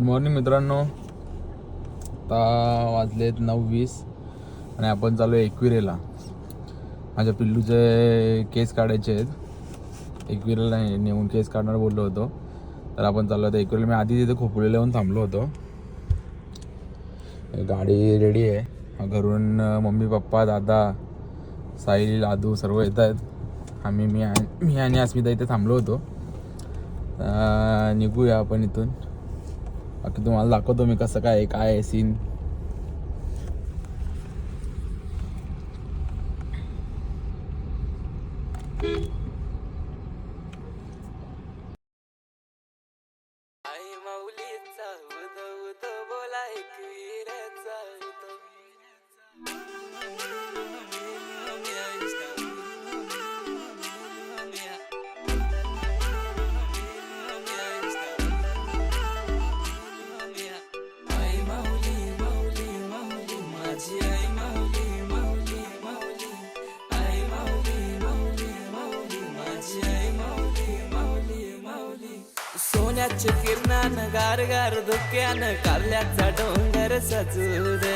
Good morning मित्रांनो. आता वाजलेत नऊ वीस आणि आपण चालू आहे एकविरेला. माझ्या पिल्लूचे केस काढायचे आहेत. एकविरेला नाही नेऊन केस काढणार बोललो होतो. तर आपण चाललो होतो एकविरेला. मी आधी तिथे खोपोलीला येऊन थांबलो होतो. गाडी रेडी आहे. घरून मम्मी पप्पा दादा साईल आदू सर्व येत आहेत. आम्ही मी आणि- मी आणि अस्मिता इथे थांबलो होतो. निघूया आपण इथून. बाकी तुम्हाला दाखवतो मी कसं काय काय आहे सीन गार धुक्यानं कारल्याचा डोंगर सजू दे.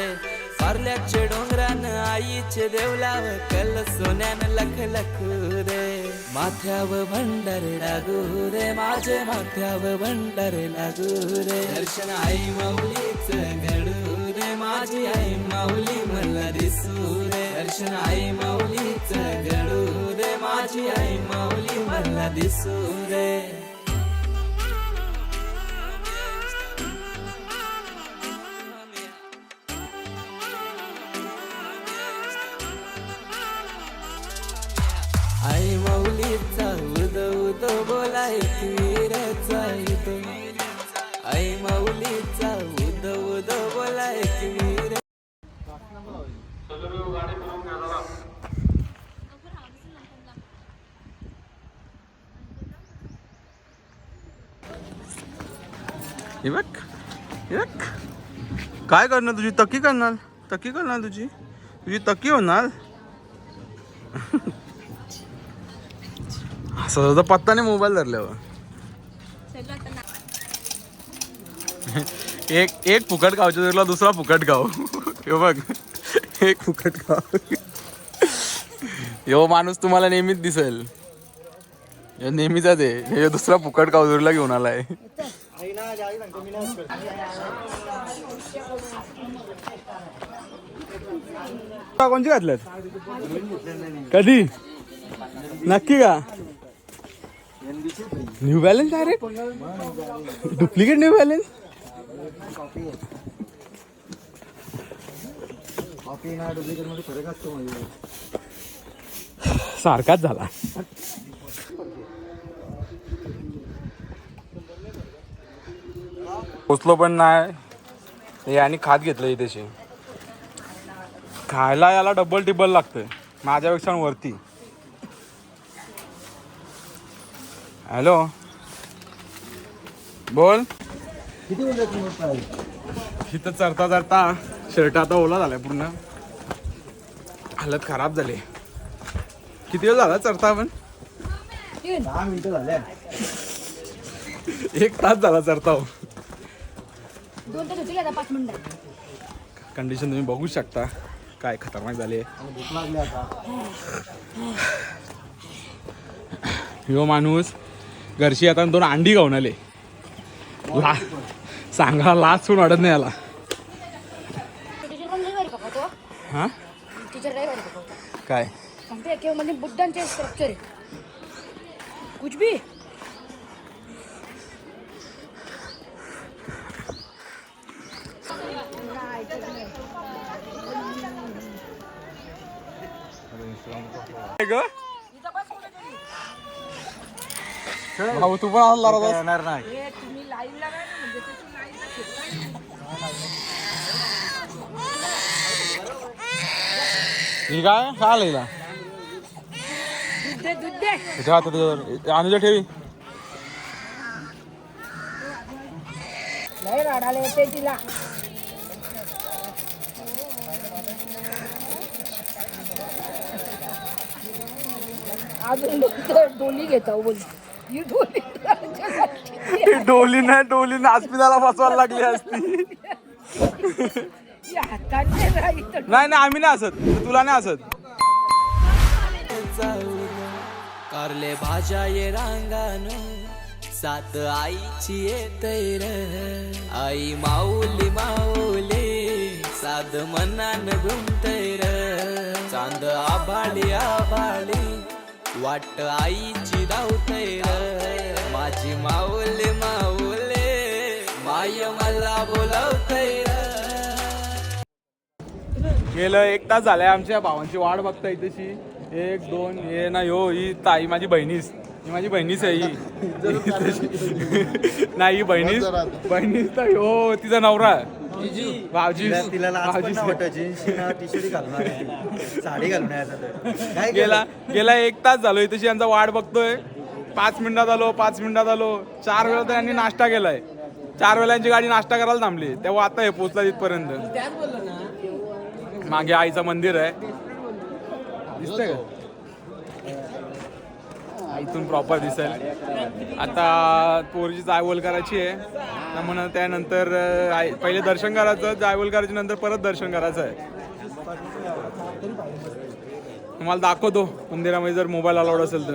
कारल्याच्या डोंगरानं आईचे देवलाव कल सोन्यानं लख लखू दे. माथ्याव भंडार लागू रे माझे माथ्याव भंडार लागू रे दर्शन आई माऊलीच घडू रे माझी आई माऊली मला दिसू रे दर्शन आई माऊलीच घडू रे माझी आई माऊली मला दिसू रे आई माऊलीचा उद उद बोलाय वीर. हे बघ हे बघ काय करणार तुझी? तक्की करणार? तक्की करणार तुझी? तुझी तक्की होणार? असं पत्ता नाही मोबाईल धरल्यावर. एक एक फुकट गावच्या दुरला दुसरा फुकट गाव हे बघ. एक फुकट गाव यो माणूस तुम्हाला नेहमीच दिसेल. ह्यो नेहमीचाच आहे. ह्यो दुसरा फुकट गावजूरला घेऊन आलाय. कोणची घातल्यात? कधी? नक्की का? New balance direct duplicate new balance सारखाच झाला. पोचलो पण नाही. याने खात घेतलं इथेशी. खायला याला डबल टिबल लागतंय. माझ्यापेक्षा वरती. हॅलो बोल. इथं चरता चरता शर्ट आता ओला झालाय पूर्ण. हालत खराब झाली. किती वेळ झाला चरता आपण? एक तास झाला चरता हो. दोन तास आता पाच मिनिटं. कंडिशन तुम्ही बघू शकता. काय खतरनाक झाली ह्यो माणूस घरची आता दोन अंडी खाऊन आले. ला सांगा लाच पण वाटत नाही हा? का काय? सांगते किंवा म्हणजे बुद्धांचे स्ट्रक्चर आहे. कुछ भी ग? भाऊ तू पण आणला येणार नाही तुम्ही लाईव्हला काय ना म्हणजे त्याची लाईव्हला ही काय? काय आलं हिला? हातात. अनुजा ठेवी. नाही तिला. अजून डोली घेता बोल ही डोली डोली नाही डोली बसवायला लागली असती. नाही नाही आम्ही नाही असत तुला नाही असत कारले भाज्या ये रांगान. सात आईची येतैर आई माऊली माऊली. साध मनान घुमतैर चांद आभाळी आभाळी. वाट आईची धावतैर माझी माऊली माऊली. माय मला बोलावतैर गेलं एक तास झालाय आमच्या भावांची वाट बघता इथेशी एक दोन हे ना हो ही ताई माझी बहिणीच. ही माझी बहिणीच आहे ही. नाही ही बहिणीच. बहिणीच तर हो तिचा नवरा. भावजी तिला टी शर्ट. साडी घालून गेला गेला एक तास झालो इथेशी यांचा वाट बघतोय. पाच मिनिटात आलो पाच मिनिटात आलो. चार वेळा तर यांनी नाश्ता केलाय. चार वेळा यांची गाडी नाश्ता करायला थांबली. तेव्हा आता हे पोचला तिथपर्यंत मागे आईचं मंदिर आहे. दिसतंय का? इथून प्रॉपर दिसेल. आता पोरीची जायवल करायची आहे म्हणून त्यानंतर आई- पहिले दर्शन करायचं जायवल करायची नंतर परत दर्शन करायचं आहे. तुम्हाला दाखवतो मंदिरामध्ये जर मोबाईल अलाउड असेल तर.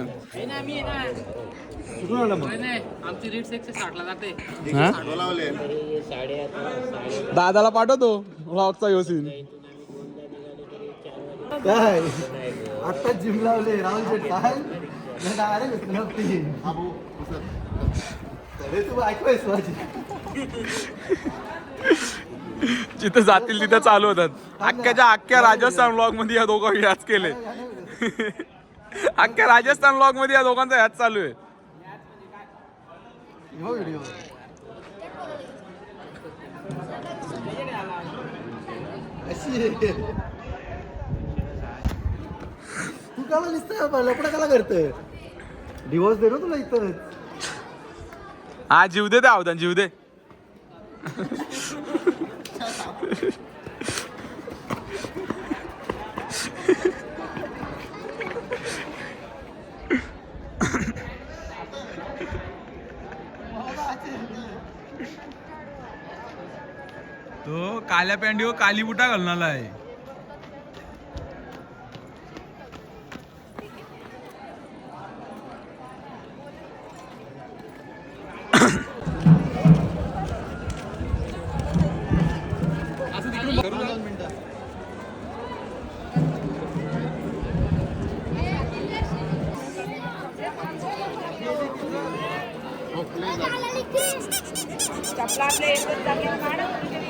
हा? दादाला पाठवतो व्लॉगचा योसीन काय? आता जिम लावले राहुल काय? नक्की. अरे तू ऐकूयस माझी. जिथं जातील तिथं चालू होतात. अख्ख्याच्या अख्ख्या राजस्थान ब्लॉगमध्ये या दोघांनी ह्याच केले. अख्ख्या राजस्थान ब्लॉगमध्ये या दोघांचा ह्याच चालू आहे. हो व्हिडिओ अशी आहे. तू काला दिसतोय लपडा काला करत डिवोर्स दे ना तुला इथं. हा जीव दे अवधान जीव दे. तो काल्या पॅन्टीवर काली बुटा घालणार आहे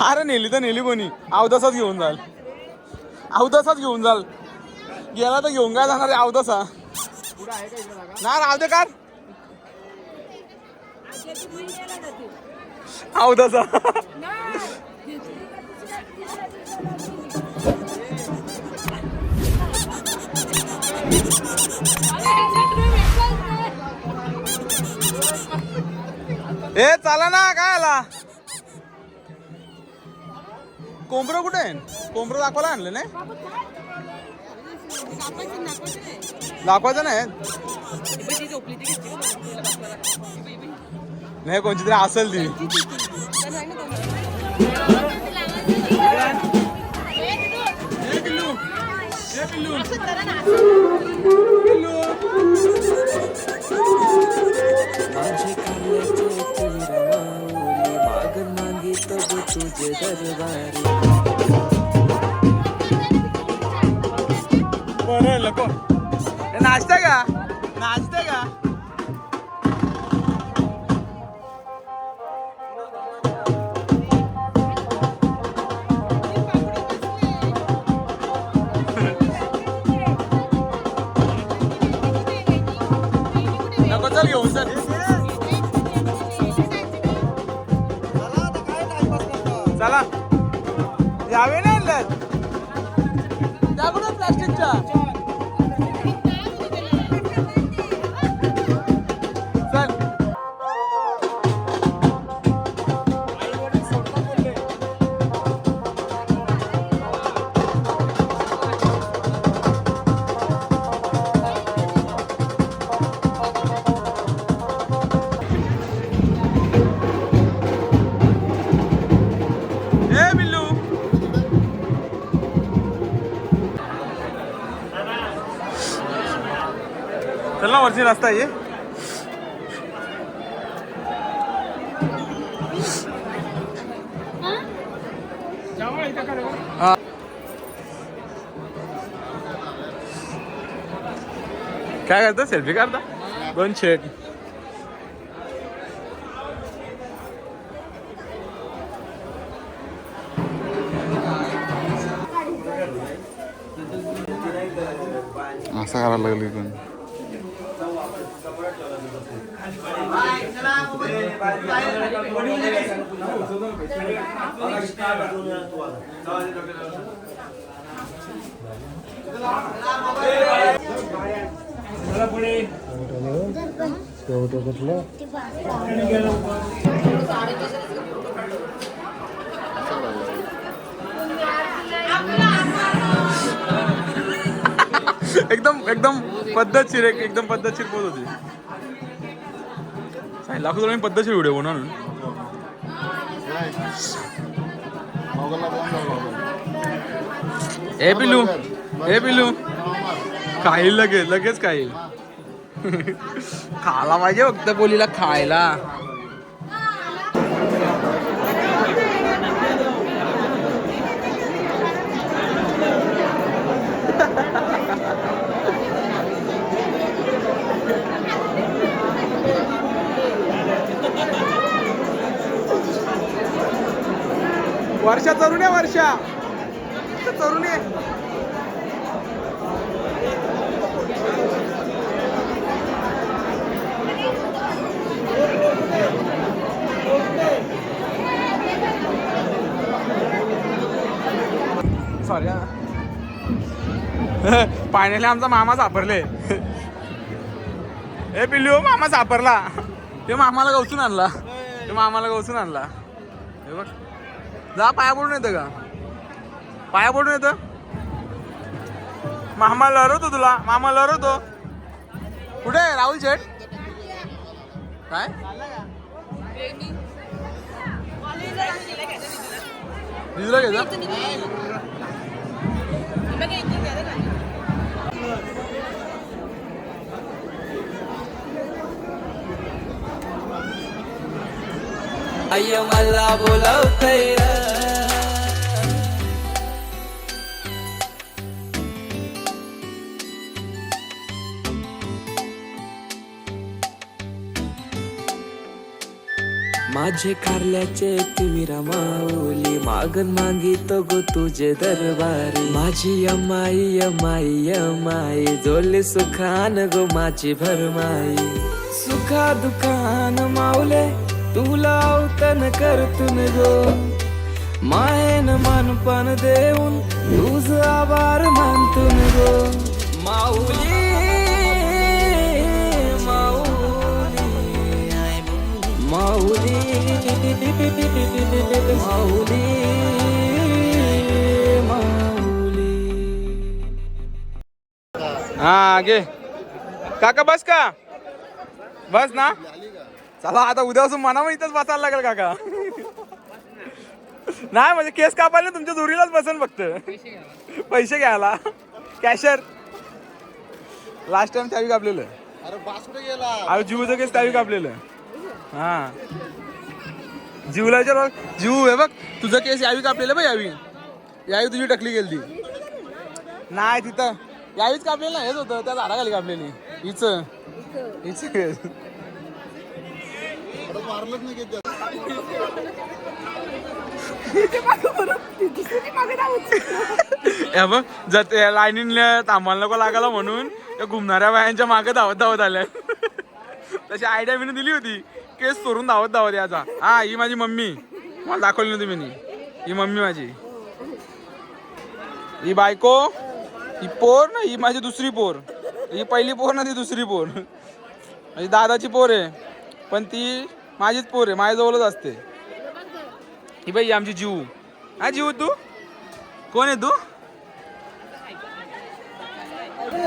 अरे नेली तर नेली कोणी अवदसाच घेऊन जाल. अवदसाच घेऊन जाल. गेला तर घेऊन काय जाणार आहे अवदसा ना राहू दे का अवदसा ए चला ना काय आला? कोंबडं कुठे आहे? कोंबडं दाखवायला आणलं नाही? दाखवायचं नाही? नाही कोणची तरी असेल ती. माझे तुझे दरबारी. बरं नको नाचते का? नाचते का? चला. यावे नाही आणल्यात त्या कुठं प्लास्टिकच्या रस्ता आहे हा. काय करता? सेल्फी काढता? दोन शेट असं करायला लागली पण. एकदम एकदम पद्धतशीर एक एकदम पद्धतशीर बोलत होती. लाखो जणांनी पद्धतशीर व्हिडिओ म्हणून मोगलला ए पिल्लू. ए पिल्लू. खाईल लगेच लगेच खाईल. खायला पाहिजे फक्त बोलीला खायला. वर्षा तरुण आहे वर्षा. तरुण आहे. सॉरी आमचा मामा सापरले ए पिल्लू मामा सापरला ते मामाला गवसून आणला. ते मामाला गवसून आणला. हे बघ. जा पाया पडून येतं का? पाया पडून येतं? मामा लढवतो तुला मामा लढवतो कुठे आहे राहुल शेठ? काय? भिजलं घ्यायचं आय मला बोलावतय माझे कारल्याचे तिमिरा माऊली मागन मागित गो तुझे दरबारी. माझी अमाई अमाई अमाई जोले सुखान गो माझी भरमाई. सुखा दुखान माऊले तुला अवतन करतून गो. मायन मनपण देऊन तुझ आभार मानतून गो. माऊली माऊली. माऊली माऊली माऊली. हा गे काका बस का? बस ना. चला आता उद्यापासून मना मग इथंच बसायला लागेल काका. नाही म्हणजे केस कापायला तुमच्या जोरीलाच बसेल फक्त. पैसे घ्यायला. कॅशर लास्ट टाइम त्यावी कापलेलं. अरे बास कुठे गेला? अरे जीवचं केस त्यावी कापलेलं. हा. जीवला विचार बघ जीव हे बघ तुझं केस यावी कापलेलं बघ यावी. यावी तुझी टकली गेली ती नाही तिथं. यावीच कापलेलं ना हेच होतं त्या झाडाखाली कापलेली. हिच. हिच केस. मारलंच नाही बघ लाईनीन थांबायला नको लागायला म्हणून त्या घुमणाऱ्या बायांच्या मागे धावत धावत आल्या. तशी आयडिया मी दिली होती. केस चोरून धावत धावत याचा हा ही माझी मम्मी. मला दाखवली नव्हती मी ही मम्मी माझी. ही बायको ही पोर ना ही माझी दुसरी पोर. ही पहिली पोर ना ती दुसरी पोर. माझी दादाची पोर आहे. पण ती माझीच पोर आहे माझ्याजवळच असते. ही बाई आमची जीव हा जीव तू? कोण आहे तू?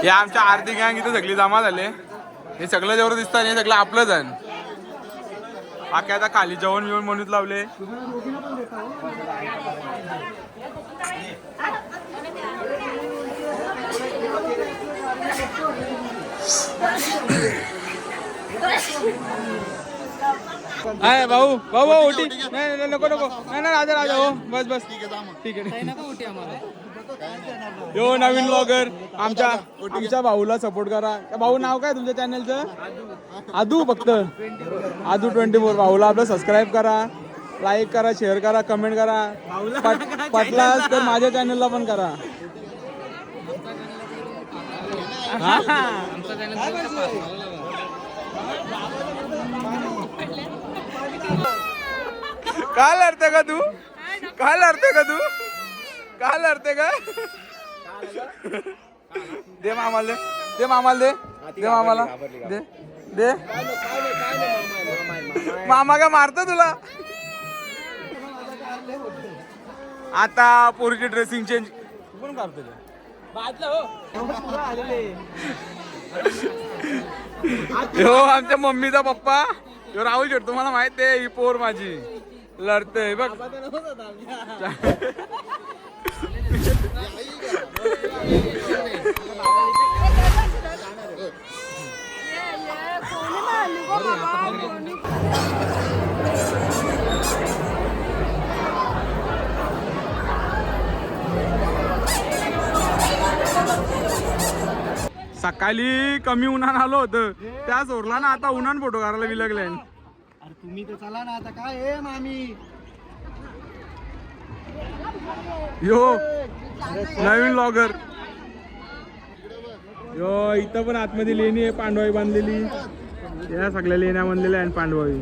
हे आमच्या आरती गँग इथे सगळी जमा झाले. हे सगळं जेवढं दिसतं हे सगळं आपलंच आहे बाकी आता खाली जेवण बिवण म्हणून लावले. आहे भाऊ भाऊ भाऊ ओटी नाही नाही, नको नको. नाही नाही राजा राजा हो. बस बस. ठीक आहे यो नवीन ब्लॉगर आमच्या आमच्या भाऊला सपोर्ट करा. त्या भाऊ नाव काय तुमच्या चॅनलचं आदू फक्त. आदू ट्वेंटी फोर भाऊला आपलं सबस्क्राईब करा. लाईक करा शेअर करा कमेंट करा. पट- पटलास तर माझ्या चॅनलला पण करा. हा. काय लढते का तू? काय लढते का तू? काय लढते का? दे मामाला दे. मामाला दे. दे मामाला. दे. दे. मामा का मारतो तुला? आता पोरीची ड्रेसिंग चेंज कोण करतो हो आमच्या मम्मीचा पप्पा. यो राहुल शेट तुम्हाला माहीत आहे ही पोर माझी. लढते बघ. सकाळी कमी उन्हान आलो होतं. त्या सोरला ना आता उन्हान फोटो काढायला विलगलाय अरे तुम्ही तर चला ना आता. काय आहे मामी? यो नवीन लॉगर यो इथं पण आतमध्ये लेणी आहे पांडवाई बांधलेली. या सगळ्या लेण्या बांधलेल्या आहेत पांडवाई.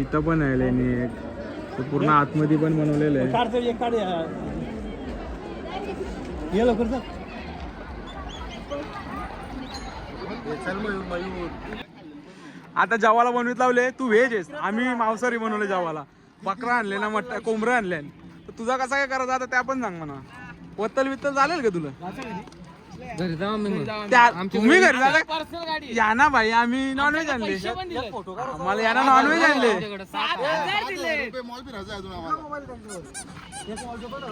इथं पण आहे लेणी एक. तो पूर्ण आतमध्ये पण बनवलेलं आहे. आता जवाला बनवीत लावले तू व्हेज आहेस. आम्ही मांसाहारी बनवले जवाला. बकरा आणले ना मट कोंबडं आणले. तर तुझा कसा काय करायचा आता त्या पण सांग म्हणा. वत्तल वित्तल चालेल का तुला? त्या तुम्ही घरी जाता? या ना भाई आम्ही नॉनव्हेज आणले. आम्हाला या ना नॉनव्हेज आणले. रुपये मॉल फिरायचं आहे अजून आम्हाला.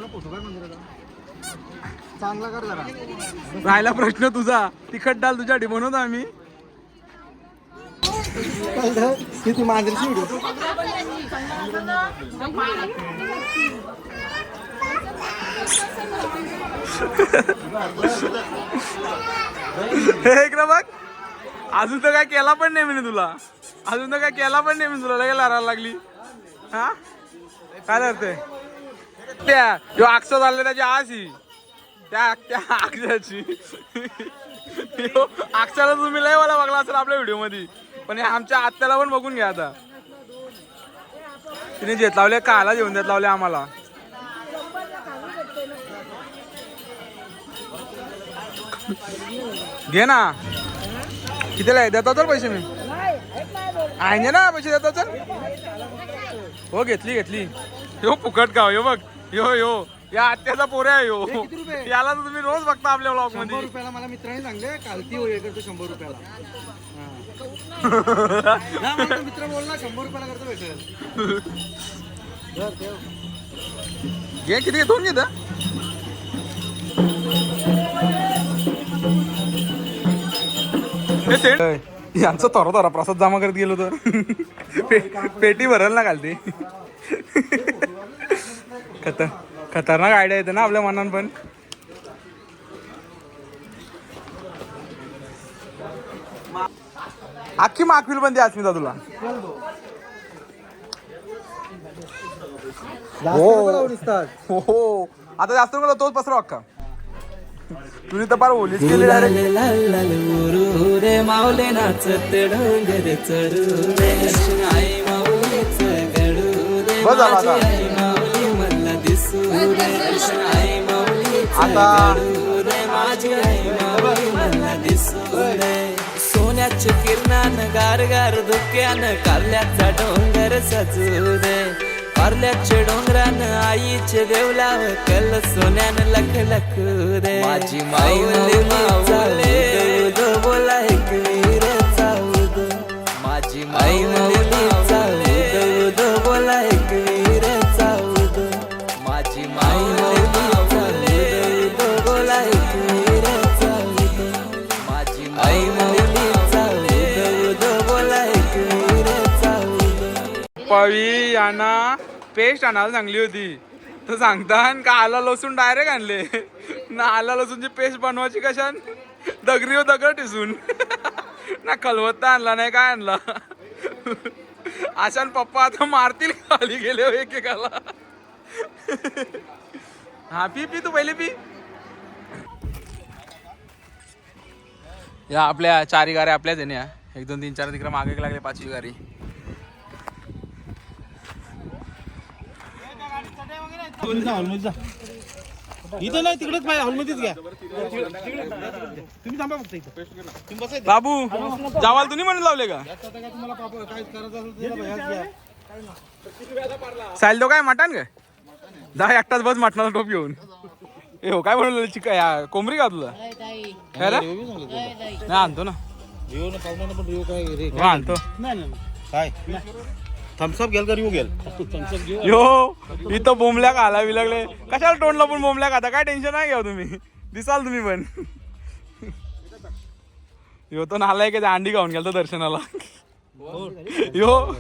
फोटो काढ मंदिराचा चांगला कर जरा. राहिला प्रश्न तुझा. तिखट डाल तुझ्यासाठी बनवतो आम्ही. किती मांजरीची व्हिडिओ हे इकडं बघ. अजून तर काय केला पण नाही मी तुला. अजून तर काय केला पण नाही मी तुला. लगेच लारायला लागली. हा? काय करते त्या जो आक्ष झाले त्याची आशी त्या त्या आक्षाची आक्षाला तुम्ही लय मला बघला असेल आपल्या व्हिडिओमध्ये पण हे आमच्या आत्याला पण बघून घ्या आता. तिने जेत लावले काला जेवण देत लावले आम्हाला. घे ना. कितीला आहे? देतो तर पैसे मी. आहे ना पैसे देतो तर? हो घेतली घेतली. हो फुकट गाव यो बघ. यो यो या आत्याचा पोऱ्या आहे यो किती रुपये? याला तर तुम्ही रोज बघता आपल्या ब्लॉग शंभरमध्ये रुपयाला मला मित्राने सांगले कालती होय करतो शंभर रुपयाला हा. मला तो मित्र बोलला शंभर रुपयाला करतो भेटेल धर, ठेव. घे किती घे? दोन घेत यांचा थोरा थोरा प्रसाद जमा करत गेलो तर पे- पेटी भरल ना घालते खतर खतरनाक आयडिया येते ना आपल्या मनात पण. अख्खी माकविल पण द्या अस्मिता तुला. हो. हो हो. आता जास्त नको तोच पसरा अक्का तुझी तर फार ओलीच केली रे माऊले नाचत डोंगर चढू रे बस झालं आता. आता सोन्याच्या किरणान गार गार धुक्यान काल्याचा डोंगर सजू रे कारल्याच्या डोंगरान आईचे देवलाव कल सोन्यान लख लख रे माझी माऊली माऊली आणा पेस्ट आणायला सांगली होती. तर सांगतान का आला लसूण डायरेक्ट आणले. ना आला लसूणची पेस्ट बनवायची कशान? दगरी दगड ठिसून ना कलवत्ता आणला नाही काय आणला? अशान पप्पा आता मारतील खाली गेले एकेकाला. हा पी पी तू पहिले पी. या आपल्या चारी गाऱ्या आपल्याच आहे ना एक दोन तीन चार तिकडे मागे लागले पाचवी इथं नाही तिकडेच पाहिजे हॉलमध्येच घ्या. तुम्ही थांबा फक्त इथं. तुम्ही बसा इथं. बाबू जावाल तुम्ही म्हणून लावले का? तुम्हाला पापड काय करायचं असेल ते घ्या. काय मटण काय? जा एकटाच बस मटणाचा टोप घेऊन. ए हो काय म्हणलं चिका या कोंबडी का तुला? काय रे? रिव्ह्यू सांगतो तुला. नाही आणतो ना. रिव्ह्यू न पाहुण्यानं पण रिव्ह्यू काय रे हो आणतो काय? थम्सअप घ्याल का रिव्ह्यू घ्याल? थम्सअप घेऊ यो इथं बोंबल्या का आला लागले. कशाला तोंडला पण बोंबल्या खाता काय टेन्शन नाही घ्या तुम्ही. दिसाल तुम्ही पण. यो तो नालाय का अंडी खाऊन गेलतो दर्शनाला. यो.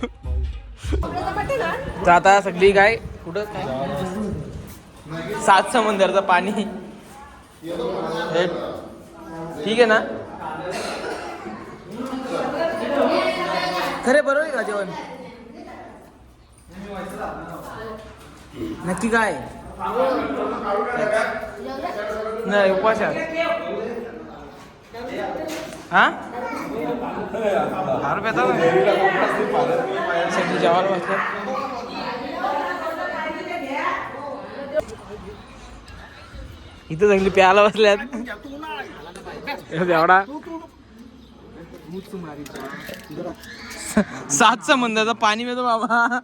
तर आता सगळी काय? कुठं? काय सात समंदरचं पाणी. हे ठीक आहे ना? खरे बरोबर का जेवण? नक्की काय? नाही उपवास हा? सगळी जेवायला बसल्या इथं चांगली प्यायला बसल्यात. एवढा सात संबंधाचा पाणी मिळतो बाबा.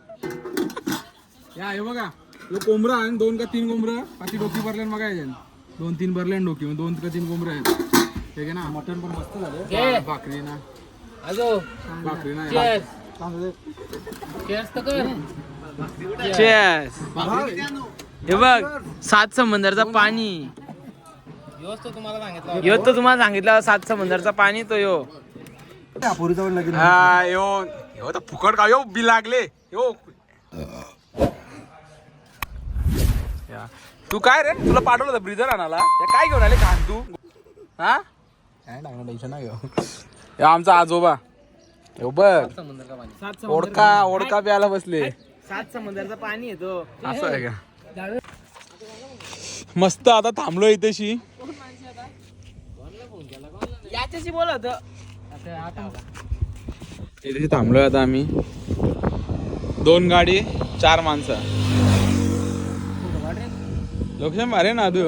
या हे बघा. यो कोंबडा आणि दोन का तीन कोंबडं पाठी डोकी भरले मग दोन तीन भरले आणि डोकी मग दोन का तीन कोंबडं आहेत. ठीक आहे ना. मटण पण मस्त झालं. भाकरी ना. भाकरी ना. हे बघ सात समंदरचा पाणी. यो तो तुम्हाला सांगितलं सात समंदरचा पाणी तो यो. हा यो. यो तर फुकट का? यो बी लागले. यो. या. तू काय रे? तुला पाठवलं होतं ब्रिजर आणायला. या काय घेऊन आले खान तू? हा? काय टेन्शन नाही घेऊ. आमचा आजोबा. यो बघ. ओडका ओडका प्यायला बसले. सात समुद्राचं पाणी येतो. असं आहे का? मस्त आता थांबलो इथेशी. याच्याशी बोलत इथे थांबलोय आता आम्ही. दोन गाडी चार माणसं. लोकेशन भारी ना तू